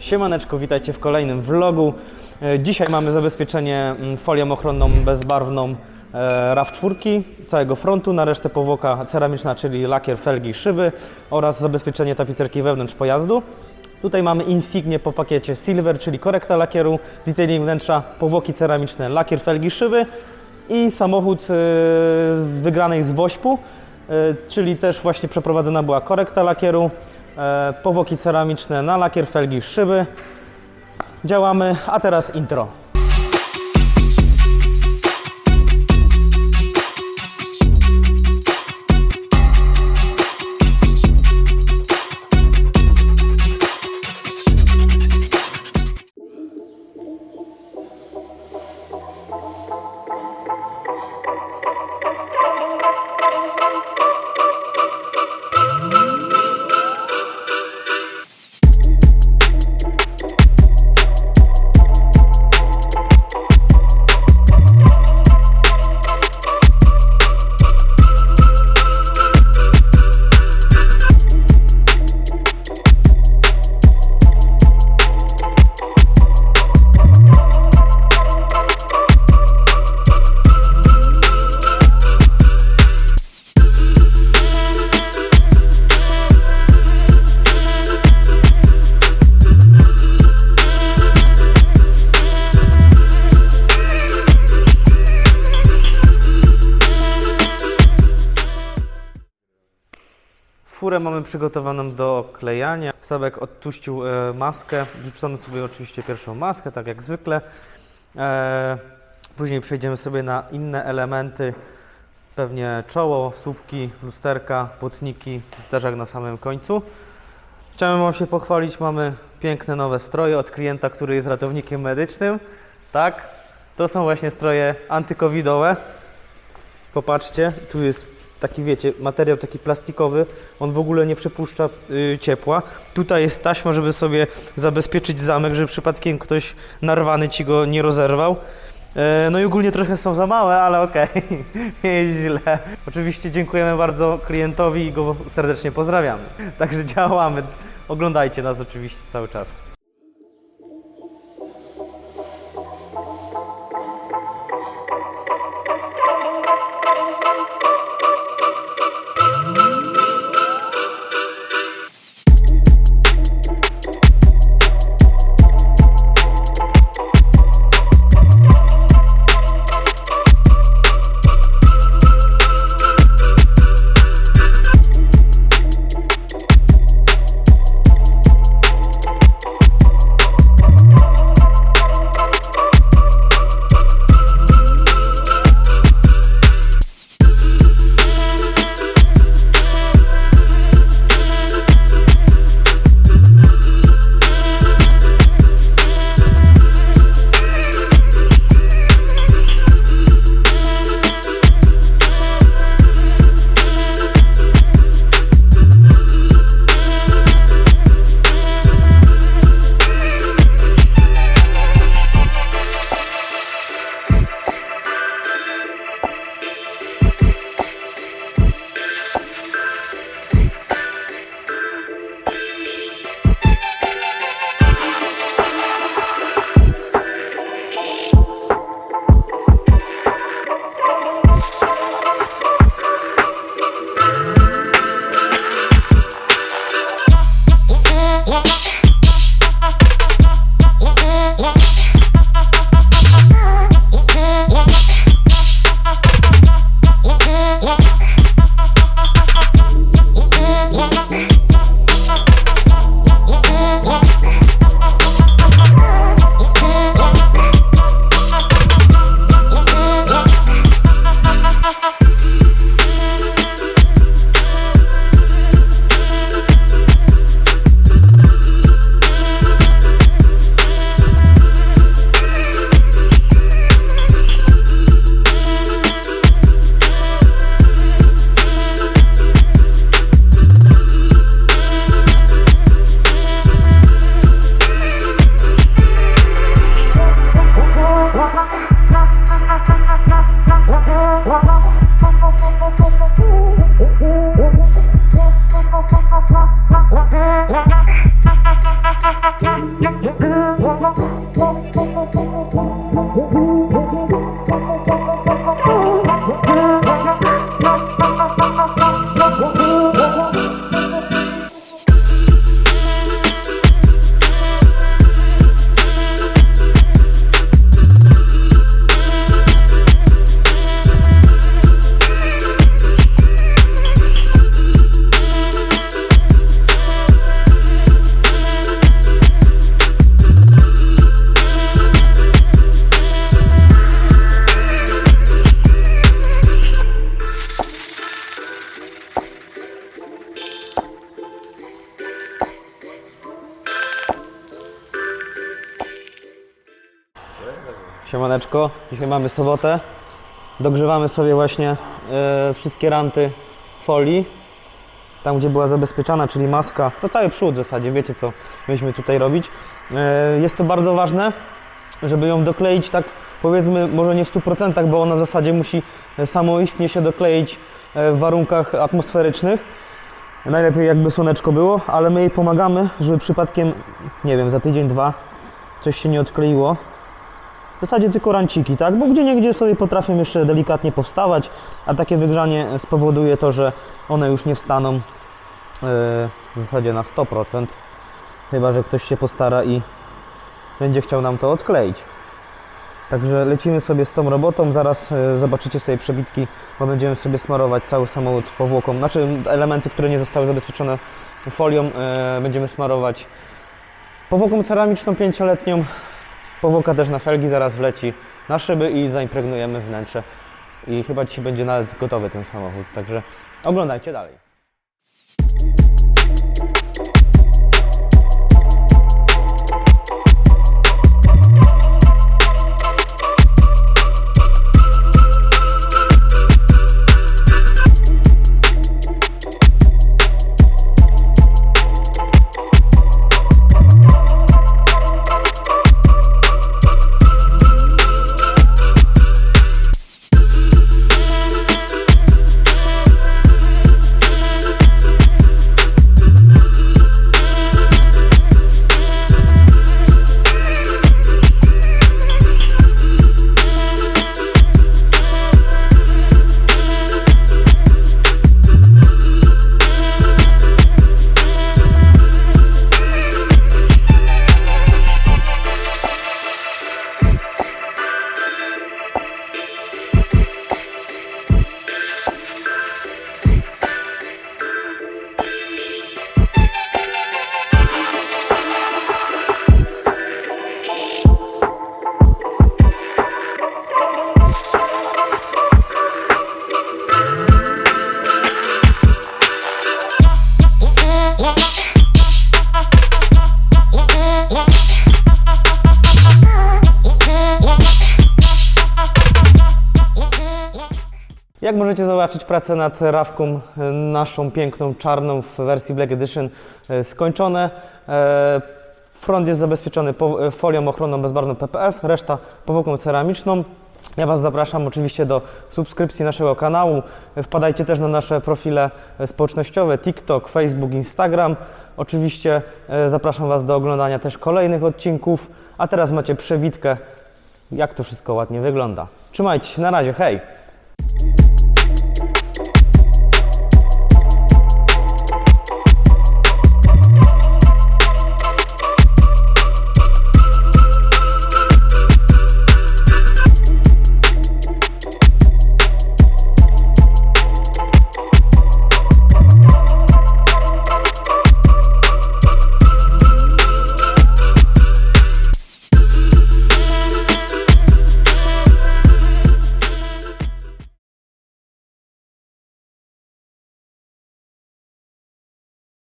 Siemaneczko, witajcie w kolejnym vlogu. E, Dzisiaj mamy zabezpieczenie mm, folią ochronną bezbarwną e, RAV4, całego frontu, na resztę powłoka ceramiczna, czyli lakier, felgi szyby oraz zabezpieczenie tapicerki wewnątrz pojazdu. Tutaj mamy insignię po pakiecie Silver, czyli korekta lakieru, detailing wnętrza, powłoki ceramiczne, lakier, felgi, szyby i samochód e, z wygranej z Wośpu, czyli też właśnie przeprowadzona była korekta lakieru, e, powłoki ceramiczne na lakier, felgi, szyby. Działamy, a teraz intro. Furę mamy przygotowaną do klejania. Sabek odtuścił e, maskę. Rzucamy sobie oczywiście pierwszą maskę, tak jak zwykle. E, później przejdziemy sobie na inne elementy. Pewnie czoło, słupki, lusterka, płotniki, zderzak na samym końcu. Chciałem Wam się pochwalić, mamy piękne nowe stroje od klienta, który jest ratownikiem medycznym. Tak, to są właśnie stroje antykowidowe. Popatrzcie, tu jest taki, wiecie, materiał taki plastikowy, on w ogóle nie przepuszcza y, ciepła. Tutaj jest taśma, żeby sobie zabezpieczyć zamek, żeby przypadkiem ktoś narwany ci go nie rozerwał. E, No i ogólnie trochę są za małe, ale okej, nie jest źle. Oczywiście dziękujemy bardzo klientowi i go serdecznie pozdrawiamy. Także działamy. Oglądajcie nas oczywiście cały czas. Bye. Siemaneczko, dzisiaj mamy sobotę. Dogrzewamy sobie właśnie e, wszystkie ranty folii. Tam, gdzie była zabezpieczana, czyli maska, no cały przód w zasadzie, wiecie co mieliśmy tutaj robić. E, jest to bardzo ważne, żeby ją dokleić tak powiedzmy może nie w 100%, bo ona w zasadzie musi e, samoistnie się dokleić w warunkach atmosferycznych. Najlepiej jakby słoneczko było, ale my jej pomagamy, żeby przypadkiem, nie wiem, za tydzień, dwa coś się nie odkleiło. W zasadzie tylko ranciki, tak? Bo gdzie niegdzie sobie potrafią jeszcze delikatnie powstawać, a takie wygrzanie spowoduje to, że one już nie wstaną yy, w zasadzie na 100%. Chyba, że ktoś się postara i będzie chciał nam to odkleić. Także lecimy sobie z tą robotą, zaraz e, zobaczycie sobie przebitki, bo będziemy sobie smarować cały samochód powłoką, znaczy elementy, które nie zostały zabezpieczone folią, e, będziemy smarować powłoką ceramiczną pięcioletnią, powłoka też na felgi zaraz wleci na szyby i zaimpregnujemy wnętrze i chyba dzisiaj będzie nawet gotowy ten samochód, także oglądajcie dalej. Jak możecie zobaczyć, pracę nad rawką e, naszą piękną, czarną w wersji Black Edition e, skończone. E, Front jest zabezpieczony folią ochronną bezbarwną PPF, reszta powłoką ceramiczną. Ja Was zapraszam oczywiście do subskrypcji naszego kanału. Wpadajcie też na nasze profile społecznościowe TikTok, Facebook, Instagram. Oczywiście zapraszam Was do oglądania też kolejnych odcinków. A teraz macie przebitkę, jak to wszystko ładnie wygląda. Trzymajcie się, na razie, hej!